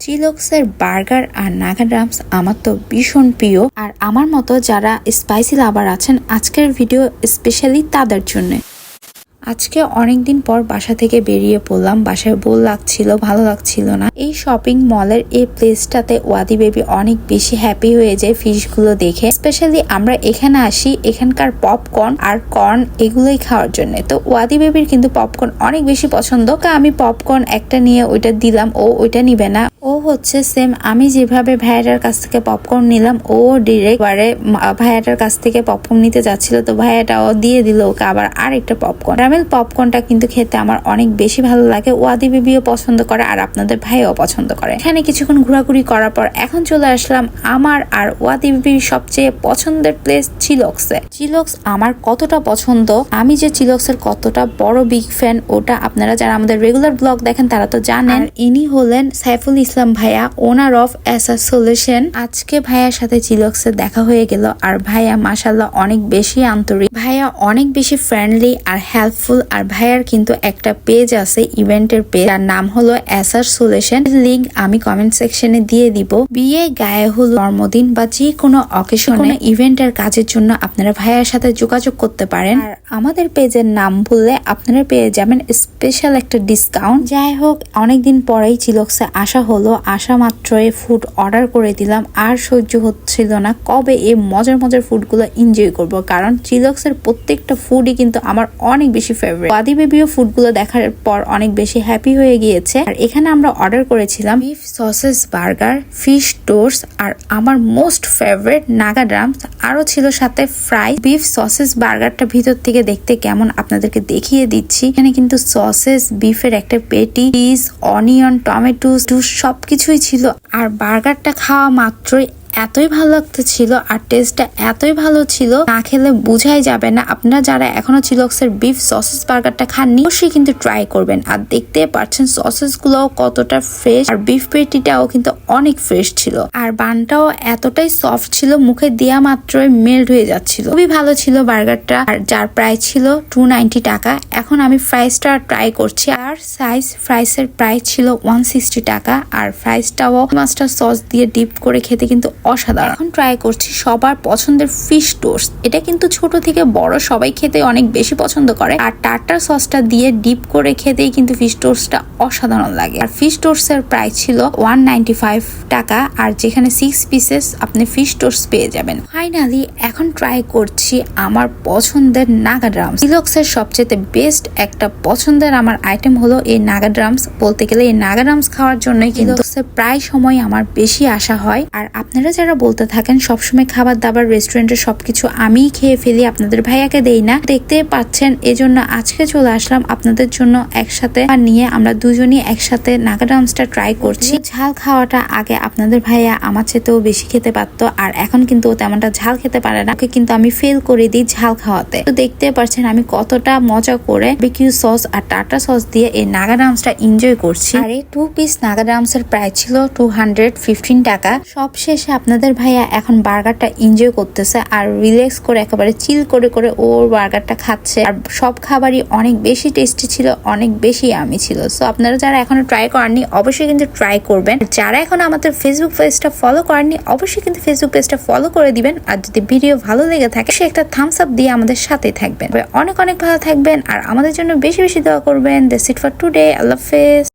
চিলক্সের burger আর নাগাডামস আমার তো ভীষণ প্রিয়। আর আমার মতো যারা স্পাইসি লাভার আছেন, আজকের ভিডিও স্পেশালি তাদের জন্য। আজকে অনেকদিন পর বাসা থেকে বেরিয়ে পড়লাম। বাসায় বোল লাগছিল, ভালো লাগছিল না। এই শপিং মলের এই প্লেসটাতে ওয়াদি বেবি অনেক বেশি হ্যাপি হয়ে যায় ফিশগুলো দেখে। স্পেশালি আমরা এখানে আসি, এখানকার পপকর্ন আর কর্ন এগুলোই খাওয়ার জন্য। তো ওয়াদি বেবির কিন্তু পপকর্ন অনেক বেশি পছন্দ। তো আমি পপকর্ন একটা নিয়ে ওইটা দিলাম, ও ওইটা নিবে না। ও হচ্ছে সেম আমি যেভাবে ভাইয়াটার কাছ থেকে পপকর্ন নিলাম, ও ডিরেক্ট বারে ভাইয়াটার কাছ থেকে পপকর্ন নিতে যাচ্ছিল, তো ভাইয়াটা ও দিয়ে দিল ওকে আবার আরেকটা পপকর্ন ক্যারামেল পপকর্নটা কিন্তু খেতে আমার অনেক বেশি ভালো লাগে, ওয়াদি বেবিও পছন্দ করে আর আপনাদের ভাইও পছন্দ করে। এখানে কিছুক্ষণ ঘোরাঘুরি করার পর এখন চলে আসলাম আমার আর ওয়াদি বেবির সবচেয়ে পছন্দের প্লেস চিলক্সে চিলক্স আমার কতটা পছন্দ, আমি যে চিলক্সের কতটা বড় বিগ ফ্যান ওটা আপনারা যারা আমাদের রেগুলার ব্লগ দেখেন তারা তো জানেন। ইনি হলেন সাইফুল ইসলাম ভাইয়া ওনার অফ অ্যাসা সলিউশন আজকে ভাইয়ার সাথে চিলক্সে দেখা হয়ে গেল আর ভাইয়া মাসাল্লাহ অনেক বেশি আন্তরিক। ভাইয়া অনেক বেশি ফ্রেন্ডলি আর হেল্পফুল আর ভাইয়ার কিন্তু একটা পেজ আছে ইভেন্টের পেজ যার নাম হলো অ্যাসার সলিউশন লিঙ্ক আমি কমেন্ট সেকশনে দিয়ে দিব। বিয়ে, গায়ে হল জন্মদিন বা যে কোনো অকেশনে ইভেন্টের কাজের জন্য আপনারা ভাইয়ার সাথে যোগাযোগ করতে পারেন। আর আমাদের পেজের নাম বললে আপনারা পেয়ে যাবেন স্পেশাল একটা ডিসকাউন্ট যাই হোক, অনেকদিন পরেই চিলক্সে আসা হলো আসা মাত্রই ফুড অর্ডার করে দিলাম। আর সহ্য হচ্ছিল না। কবে এই মজার মজার ফুডগুলো এনজয় করব? কারণ চিলক্সের প্রত্যেকটা ফুডই কিন্তু আমার অনেক বেশি ফেভারিট বাদি বেবিও ফুডগুলো দেখার পর অনেক বেশি হ্যাপি হয়ে গিয়েছে। আর এখানে আমরা অর্ডার করেছিলাম beef sausages burger fish toast আর আমার মোস্ট ফেভারিট নাগা ড্রামস আরও ছিল সাথে ফ্রাই বিফ সসেস বার্গারটা ভিতর থেকে দেখতে কেমন আপনাদেরকে দেখিয়ে দিচ্ছি। এখানে কিন্তু সসেস বিফের একটা পেটি চিজ অনিয়ন টমেটো জুস সবকিছুই ছিল। আর বার্গারটা খাওয়া মাত্রই এতই ভালো লাগতেছিল আর টেস্টটা এতই ভালো ছিল, না খেলে বুঝাই যাবে না। আপনারা যারা এখনও চিলক্সের বিফ সসেস বার্গারটা খাননি, অবশ্যই কিন্তু ট্রাই করবেন। আর দেখতে পাচ্ছেন সসেসগুলো কতটা ফ্রেশ আর বিফ পেটিটাও কিন্তু অনেক ফ্রেশ ছিল। আর বানটাও এতটাই সফট ছিল, মুখে দেওয়া মাত্রই মেল্ট হয়ে যাচ্ছিল। খুবই ভালো ছিল বার্গারটা আর যার প্রাইস ছিল টু টাকা। এখন আমি ফ্রাইসটা ট্রাই করছি। আর সাইজ ফ্রাইসের প্রাইস ছিল ওয়ান টাকা। আর ফ্রাইসটাও মাছটা সস দিয়ে ডিপ করে খেতে কিন্তু অসাধারণ। এখন ট্রাই করছি সবার পছন্দের ফিশ টোস্ট এটা কিন্তু ছোট থেকে বড়, সবাই খেতে অনেক বেশি পছন্দ করে। আর টাটার সসটা দিয়ে ডিপ করে খেতেই কিন্তু ফিশ টোস্টটা অসাধারণ লাগে। আর ফিশ টোস্টের প্রাইস ছিল ওয়ান টাকা, আর যেখানে সিক্স পিসেস আপনি ফিশ টোস্ট পেয়ে যাবেন। ফাইনালি এখন ট্রাই করছি আমার পছন্দের নাগা ড্রামস সবচেয়ে বেস্ট একটা পছন্দের আমার আইটেম হলো এই নাগা ড্রামস বলতে গেলে এই নাগা ড্রামস খাওয়ার জন্যই কিন্তু। প্রায় সময় আমার বেশি আসা হয়। আর আপনারা যারা বলতে থাকেন, সবসময় খাবার, দাবার রেস্টুরেন্টের সবকিছু আমিই খেয়ে ফেলি, আপনাদের ভাইয়াকে দেই না। দেখতে পাচ্ছেন, এজন্য আজকে চলে আসলাম আপনাদের জন্য একসাথে নিয়ে আমরা দুজনই একসাথে নাগা ডান্সটা ট্রাই করছি। ঝাল খাওয়াটা আগে আপনাদের ভাইয়া আমার চেয়েতেও বেশি খেতে পারতো, আর এখন কিন্তু তেমনটা ঝাল খেতে পারে না। ওকে কিন্তু আমি ফেল করে দিই ঝাল খাওয়াতে। তো দেখতে পাচ্ছেন, আমি কতটা মজা করে বিকিউ সস আর টাটা সস দিয়ে এই নাগা ডান্সটা এনজয় করছি। আর এই টু পিস নাগা ডান্সের প্রাইস ছিল টু টাকা। সব শেষে আপনাদের ভাইয়া এখন বার্গারটা এনজয় করতেছে আর রিল্যাক্স করে একেবারে চিল করে করে ওর বার্গারটা খাচ্ছে। আর সব খাবারই অনেক বেশি টেস্টি ছিল, অনেক বেশি আমি ছিল। সো আপনারা যারা এখনও ট্রাই করেননি, অবশ্যই কিন্তু ট্রাই করবেন। যারা এখন আমাদের ফেসবুক পেজটা ফলো করেননি, অবশ্যই কিন্তু ফেসবুক পেজটা ফলো করে দিবেন। আর যদি ভিডিও ভালো লেগে থাকে সে একটা থামস আপ দিয়ে আমাদের সাথে থাকবেন। অনেক অনেক ভালো থাকবেন, আর আমাদের জন্য বেশি বেশি দোয়া করবেন। That's it for today Allah হাফেজ